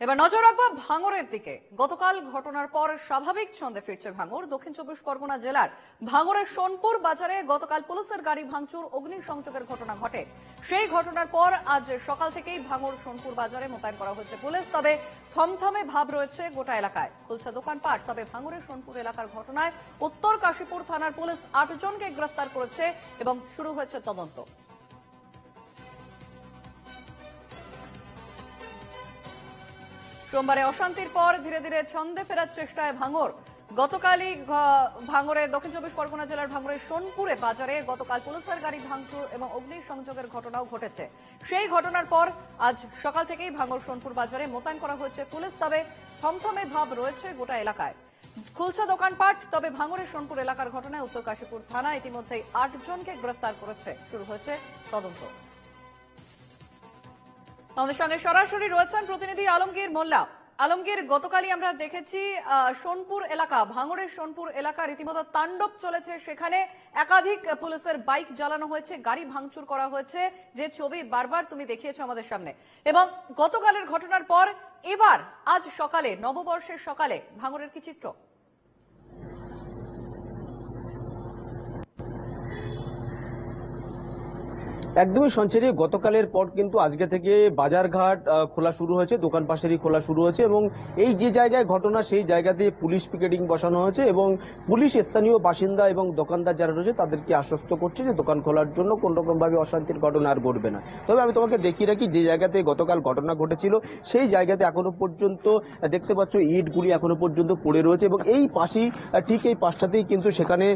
এবার নজর রাখব ভাঙরের দিকে। গতকাল ঘটনার পর স্বাভাবিক ছন্দে ফিরছে ভাঙর। দক্ষিণ চব্বিশ পরগনা জেলার ভাঙরের সোনপুর বাজারে গতকাল পুলিশের গাড়ি ভাঙচুর, অগ্নিসংযোগের ঘটনা ঘটে। সেই ঘটনার পর আজ সকাল থেকেই ভাঙর সোনপুর বাজারে মোতায়েন করা হয়েছে পুলিশ। তবে থমথমে ভাব রয়েছে গোটা এলাকায়। খুলছে দোকানপাট, তবে ভাঙরের সোনপুর এলাকার ঘটনায় উত্তর কাশীপুর থানার পুলিশ আটজনকে গ্রেফতার করেছে এবং শুরু হয়েছে তদন্ত। সোমবারে অশান্তির পর ধীরে ধীরে ছন্দে ফেরার চেষ্টায় ভাঙর। গতকালই ভাঙরে দক্ষিণ চব্বিশ পরগনা জেলার ভাঙরের সোনপুরে বাজারে গতকাল পুলিশের গাড়ি ভাঙচুর এবং অগ্নিসংযোগের ঘটনাও ঘটেছে। সেই ঘটনার পর আজ সকাল থেকেই ভাঙর সোনপুর বাজারে মোতায়েন করা হয়েছে পুলিশ, তবে থমথমে ভাব রয়েছে গোটা এলাকায়। খুলছে দোকানপাট, তবে ভাঙরের সোনপুর এলাকার ঘটনায় উত্তর কাশীপুর থানা ইতিমধ্যেই আটজনকে গ্রেফতার করেছে। শুরু হয়েছে তদন্ত। আমাদের সঙ্গে সরাসরি রয়েছেন প্রতিনিধি আলমগীর মোল্লা। আলমগীর, গতকালই আমরা দেখেছি সোনপুর এলাকা, ভাঙড়ের সোনপুর এলাকা রীতিমতো তাণ্ডব চলেছে। সেখানে একাধিক পুলিশের বাইক জ্বালানো হয়েছে, গাড়ি ভাঙচুর করা হয়েছে। যে ছবি বারবার তুমি দেখিয়েছো আমাদের সামনে। এবং গতকালের ঘটনার পর এবার, আজ সকালে, নববর্ষের সকালে, ভাঙড়ের কি চিত্র? একদমই সঞ্চারী গতকালের পর কিন্তু আজকে থেকে বাজারঘাট খোলা শুরু হয়েছে, দোকান পাশেরই খোলা শুরু হয়েছে এবং এই যে জায়গায় ঘটনা, সেই জায়গাতে পুলিশ পিকেটিং বসানো হয়েছে এবং পুলিশ স্থানীয় বাসিন্দা এবং দোকানদার যারা রয়েছে, তাদেরকে আশ্বস্ত করছে যে দোকান খোলার জন্য কোন রকম ভাবে অশান্তির ঘটনা আর ঘটবে না। তবে আমি তোমাকে দেখিয়ে রাখি, যে জায়গাতে গতকাল ঘটনা ঘটেছিল, সেই জায়গাতে এখনও পর্যন্ত দেখতে পাচ্ছ ইটগুলি এখনও পর্যন্ত পড়ে রয়েছে এবং এই পাশেই ঠিক এই পাশটাতেই কিন্তু সেখানে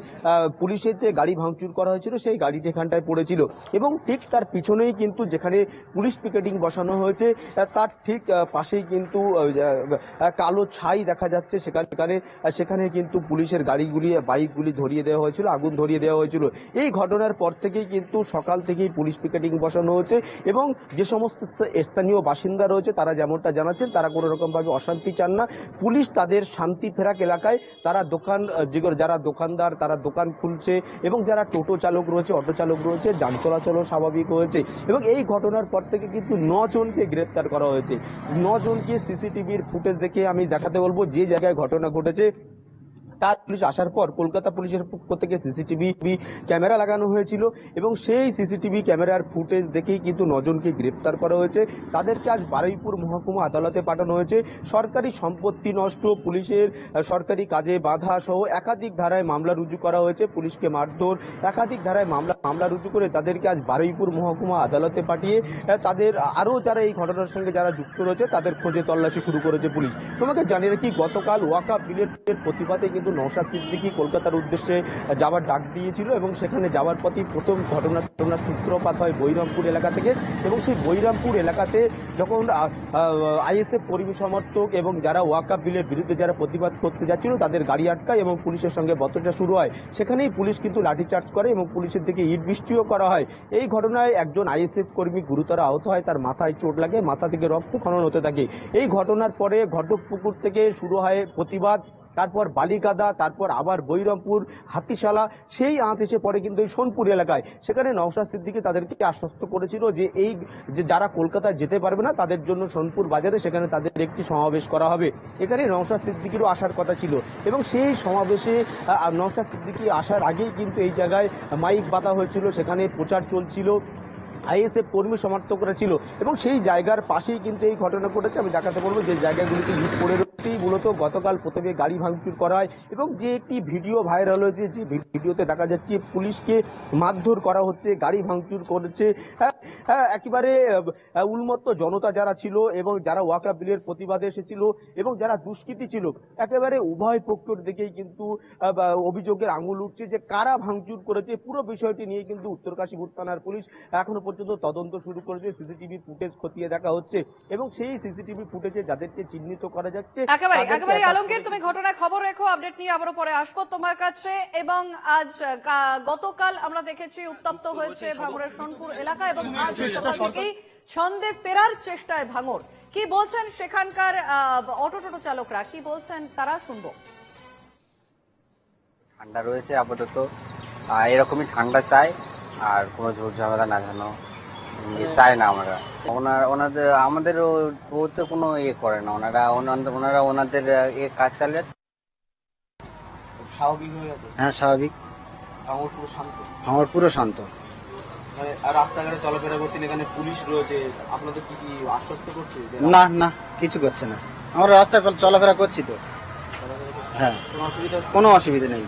পুলিশের যে গাড়ি ভাঙচুর করা হয়েছিল, সেই গাড়িটি এখানটায় পড়েছিল এবং ঠিক তার পিছনেই কিন্তু যেখানে পুলিশ পিকেটিং বসানো হয়েছে তার ঠিক পাশেই কিন্তু কালো ছাই দেখা যাচ্ছে সেখানে সেখানে কিন্তু পুলিশের গাড়িগুলি, বাইকগুলি ধরিয়ে দেওয়া হয়েছিল, আগুন ধরিয়ে দেওয়া হয়েছিল। এই ঘটনার পর থেকেই কিন্তু সকাল থেকেই পুলিশ পিকেটিং বসানো হয়েছে এবং যে সমস্ত স্থানীয় বাসিন্দা রয়েছে, তারা যেমনটা জানাচ্ছেন, তারা কোনো রকমভাবে অশান্তি চান না। পুলিশ তাদের শান্তি ফেরাক এলাকায়, তারা দোকান যারা দোকানদার, তারা দোকান খুলছে এবং যারা টোটো চালক রয়েছে, অটো চালক রয়েছে, যান চলাচলও স্বাভাবিক হয়েছে। এবং এই ঘটনার পর থেকে কিন্তু নজনকে গ্রেপ্তার করা হয়েছে। নজনকে সিসিটিভির ফুটেজ দেখে আমি দেখাতে বলব, যে জায়গায় ঘটনা ঘটেছে তার পুলিশ আসার পর কলকাতা পুলিশের পক্ষ থেকে সিসিটিভি ক্যামেরা লাগানো হয়েছিল এবং সেই সিসিটিভি ক্যামেরার ফুটেজ দেখেই কিন্তু নজনকে গ্রেপ্তার করা হয়েছে। তাদেরকে আজ বারুইপুর মহকুমা আদালতে পাঠানো হয়েছে। সরকারি সম্পত্তি নষ্ট, পুলিশের সরকারি কাজে বাধা সহ একাধিক ধারায় মামলা রুজু করা হয়েছে। পুলিশকে মারধর, একাধিক ধারায় মামলা মামলা রুজু করে তাদেরকে আজ বারুইপুর মহকুমা আদালতে পাঠিয়ে তাদের আরও যারা এই ঘটনার সঙ্গে যারা যুক্ত রয়েছে, তাদের খোঁজে তল্লাশি শুরু করেছে পুলিশ। তোমাকে জানিয়ে রাখি, গতকাল ওয়াকা বিলের প্রতিবাদে কিন্তু নৌসাদ সিদ্দিকি কলকাতার উদ্দেশ্যে যাওয়ার ডাক দিয়েছিল এবং সেখানে যাওয়ার পথেই প্রথম ঘটনা ঘটনার সূত্রপাত হয় বৈরামপুর এলাকা থেকে এবং সেই বৈরামপুর এলাকাতে যখন আইএসএফ কর্মী সমর্থক এবং যারা ওয়াকা বিলের বিরুদ্ধে যারা প্রতিবাদ করতে যাচ্ছিল তাদের গাড়ি আটকায় এবং পুলিশের সঙ্গে বতচা শুরু হয়। সেখানেই পুলিশ কিন্তু লাঠিচার্জ করে এবং পুলিশের দিকে ইট বৃষ্টিও করা হয়। এই ঘটনায় একজন আইএসএফ কর্মী গুরুতর আহত হয়, তার মাথায় চোট লাগে, মাথা থেকে রক্ত খনন হতে থাকে। এই ঘটনার পরে ঘটকপুকুর থেকে শুরু হয় প্রতিবাদ। তারপর বালিকাদা, তারপর আবার বৈরমপুর, হাতিশালা, সেই আঁত এসে পড়ে কিন্তু সোনপুর এলাকায়। সেখানে নওশাদ সিদ্দিকি তাদেরকে আশ্বস্ত করেছিল যে এই যে যারা কলকাতায় যেতে পারবে না, তাদের জন্য সোনপুর বাজারে সেখানে তাদের একটি সমাবেশ করা হবে। এখানে নওশাদ সিদ্দিকিরও আসার কথা ছিল এবং সেই সমাবেশে নওশাদ সিদ্দিকি আসার আগেই কিন্তু এই জায়গায় মাইক বাঁধা হয়েছিল, সেখানে প্রচার চলছিল, আইএসএফ কর্মী সমর্থকরা ছিল এবং সেই জায়গার পাশেই কিন্তু এই ঘটনা ঘটেছে। আমি দেখাতে বলব যে জায়গাগুলিতে ইট পড়ে রয়েছেই মূলত গতকাল প্রথমে গাড়ি ভাঙচুর করা হয় এবং যে একটি ভিডিও ভাইরাল হয়েছে যে ভিডিওতে দেখা যাচ্ছে পুলিশকে মারধর করা হচ্ছে গাড়ি ভাঙচুর করেছে। হ্যাঁ, হ্যাঁ, একেবারে উন্মত্ত জনতা যারা ছিল এবং যারা ওয়াকা বিলের প্রতিবাদে এসেছিল এবং যারা দুষ্কৃতী ছিল একেবারে উভয় পক্ষের দিকেই কিন্তু অভিযোগের আঙুল উঠছে যে কারা ভাঙচুর করেছে। পুরো বিষয়টি নিয়ে কিন্তু উত্তর কাশীপুর থানার পুলিশ এখনও পর্যন্ত তদন্ত শুরু করেছে। সিসিটিভি ফুটেজ খতিয়ে দেখা হচ্ছে এবং সেই সিসিটিভি ফুটেজে যাদেরকে চিহ্নিত করা যাচ্ছে একেবারে একেবারে আলমগীর তুমি ঘটনায় খবর রেখো আপডেট নিয়ে আবারও পরে আসব তোমার কাছে। এবং আজ গতকাল আমরা দেখেছি উত্তপ্ত হয়েছে ভাঙড়ের সোনপুর এলাকা এবং আজ সকাল থেকেই ছন্দে ফেরার চেষ্টায় ভাঙর কি বলছেন সেখানকার আহ, অটো টোটো চালকরা? কি বলছেন তারা? শুনব। ঠান্ডা রয়েছে আপাতত। এরকমই ঠান্ডা চাই আর কোনো ঝোর ঝামেলা না যেন চাই না আমরা ওনার ওনাদের আমাদের ওতে কোনো ইয়ে করে না। ওনারা ওনাদের ওনারা ওনাদের এ কাজ চালিয়ে যাচ্ছে। স্বাভাবিক হয়ে গেছে? হ্যাঁ স্বাভাবিক। ভাঙর পুরো শান্ত? আমার পুরো শান্ত। মানে রাস্তাঘাটে চলাফেরা করছেন এখানে পুলিশ রয়েছে আপনাদের কি কি আশ্বস্ত করছে? না না কিছু করছে না। আমরা রাস্তায় চলাফেরা করছি তো। হ্যাঁ? কোনো অসুবিধা নেই।